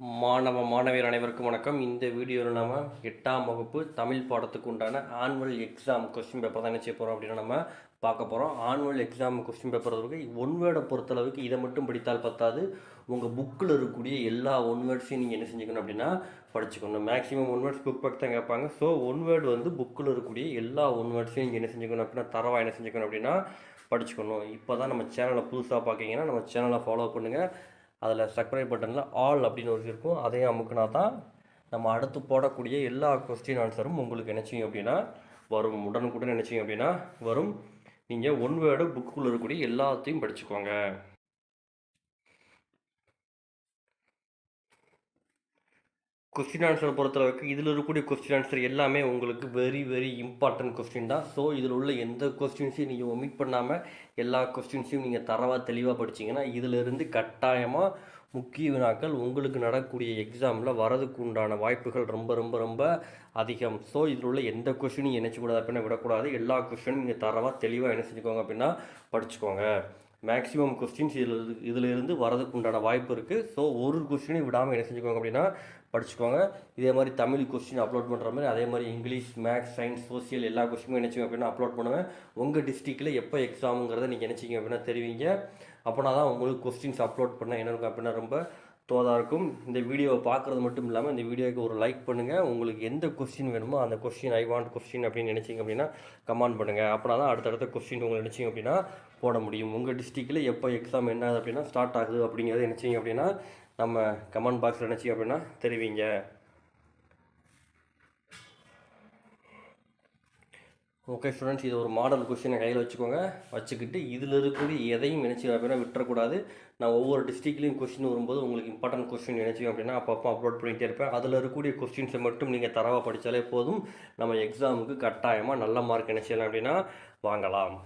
மாணவ மாணவியர் அனைவருக்கும் வணக்கம். இந்த வீடியோவில் நம்ம எட்டாம் வகுப்பு தமிழ் பாடத்துக்கு உண்டான ஆனுவல் எக்ஸாம் கொஸ்டின் பேப்பர் தான் என்ன செய்ய போகிறோம் அப்படின்னு நம்ம பார்க்க போகிறோம் ஆனுவல் எக்ஸாம் கொஸ்டின் பேப்பர் இருக்கு. ஒன் வேர்டை பொறுத்தளவுக்கு இதை மட்டும் படித்தால் பத்தாது. உங்கள் புக்கில் இருக்கக்கூடிய எல்லா ஒன் வேர்ட்ஸையும் நீங்கள் என்ன செஞ்சுக்கணும் அப்படின்னா படிச்சுக்கணும். மேக்ஸிமம் ஒன் வேர்ட்ஸ் புக் பார்த்து தான் கேட்பாங்க. ஸோ ஒன் வேர்டு வந்து புக்கில் இருக்கக்கூடிய எல்லா ஒன் வேர்ட்ஸையும் நீங்கள் என்ன செஞ்சுக்கணும் அப்படின்னா தரவாக என்ன செஞ்சுக்கணும் அப்படின்னா படிச்சுக்கணும். இப்போ தான் நம்ம சேனலை புதுசாக பார்க்கிங்கன்னா நம்ம சேனலை ஃபாலோ பண்ணுங்கள் அதில் சப்ஸ்கிரைப் பட்டனில் ஆல் அப்படின்னு ஒரு இருக்கும். அதையும் அமுக்குனா தான் நம்ம அடுத்து போடக்கூடிய எல்லா கொஸ்டின் ஆன்சரும் உங்களுக்கு நினச்சிங்க அப்படின்னா வரும். உடனுக்குடன் நினச்சிங்க அப்படின்னா வரும். நீங்கள் ஒன் வேர்டு புக்குள்ளே இருக்கக்கூடிய எல்லாத்தையும் படிச்சுக்கோங்க. கொஸ்டின் ஆன்சரை பொறுத்தளவுக்கு இதில் இருக்கக்கூடிய கொஸ்டின் ஆன்சர் எல்லாமே உங்களுக்கு வெரி வெரி இம்பார்ட்டன்ட் கொஸ்டின் தான். ஸோ இதில் உள்ள எந்த கொஸ்டின்ஸையும் நீங்கள் ஒமிட் பண்ணாமல் எல்லா கொஸ்டின்ஸையும் நீங்கள் தரவாக தெளிவாக படிச்சீங்கன்னா இதிலிருந்து கட்டாயமாக முக்கிய வினாக்கள் உங்களுக்கு நடக்கக்கூடிய எக்ஸாமில் வரதுக்கு உண்டான வாய்ப்புகள் ரொம்ப ரொம்ப ரொம்ப அதிகம். ஸோ இதில் உள்ள எந்த கொஸ்டினும் நினைச்சக்கூடாது அப்படின்னா விடக்கூடாது. எல்லா கொஸ்டினும் நீங்கள் தரவாக தெளிவாக என்ன செஞ்சுக்கோங்க அப்படின்னா படிச்சுக்கோங்க. மேக்ஸிமம் கொஸ்டின்ஸ் இதில் இதில் இருந்து வரதுக்கு உண்டான வாய்ப்பு இருக்குது ஸோ ஒரு கொஸ்டினையும் விடாமல் என்ன செஞ்சுக்கோங்க அப்படின்னா படிச்சுக்கோங்க. இதே மாதிரி தமிழ் கொஸ்டின் அப்லோட் பண்ணுற மாதிரி அதே மாதிரி இங்கிலீஷ் மேக்ஸ் சயின்ஸ் சோசியல் எல்லா கொஸ்டினும் நினச்சிங்க அப்படின்னா அப்லோட் பண்ணுவேன். உங்கள் டிஸ்ட்ரிக்டில் எப்போ எக்ஸாமுங்கிறத நீங்கள் நினச்சிங்க அப்படின்னா தெரிவிங்க. அப்போனா தான் உங்களுக்கு கொஸ்டின்ஸ் அப்லோட் பண்ண என்ன இருக்கும் அப்படின்னா ரொம்ப தோதாக இருக்கும். இந்த வீடியோவை பார்க்குறது மட்டும் இல்லாமல் இந்த வீடியோவுக்கு ஒரு லைக் பண்ணுங்கள் உங்களுக்கு எந்த கொஸ்டின் வேணுமோ அந்த கொஸ்டின் ஐ வாண்ட் கொஸ்டின் அப்படின்னு நினச்சிங்க அப்படின்னா கமெண்ட் பண்ணுங்கள் அப்படின்னா தான் அடுத்தடுத்த கொஸ்டின் உங்களை நினச்சிங்க அப்படின்னா போட முடியும். உங்கள் டிஸ்ட்ரிக்டில் எப்போ எக்ஸாம் என்ன அப்படின்னா ஸ்டார்ட் ஆகுது அப்படிங்கிறத நினச்சிங்க அப்படின்னா நம்ம கமெண்ட் பாக்ஸில் நினச்சிங்க அப்படின்னா தெரிவிங்க. ஓகே ஸ்டூடெண்ட்ஸ் இது ஒரு மாடல் கொஸ்டினை கையில் வச்சுக்கோங்க. வச்சுக்கிட்டு இதில் இருக்கக்கூடிய எதையும் நினச்சி அப்படின்னா விட்டுறக்கூடாது. நான் ஒவ்வொரு டிஸ்ட்ரிக்ட்லேயும் கொஸ்டின் வரும்போது உங்களுக்கு இம்பார்ட்டன்ட் கொஸ்டின் நினச்சிங்க அப்படின்னா அப்பப்போ அப்லோட் பண்ணிகிட்டே இருப்பேன். அதில் இருக்கக்கூடிய கொஸ்டின்ஸை மட்டும் நீங்கள் தரவாக படித்தாலே போதும். நம்ம எக்ஸாமுக்கு கட்டாயமாக நல்ல மார்க் நினச்சிடலாம் அப்படின்னா வாங்கலாம்.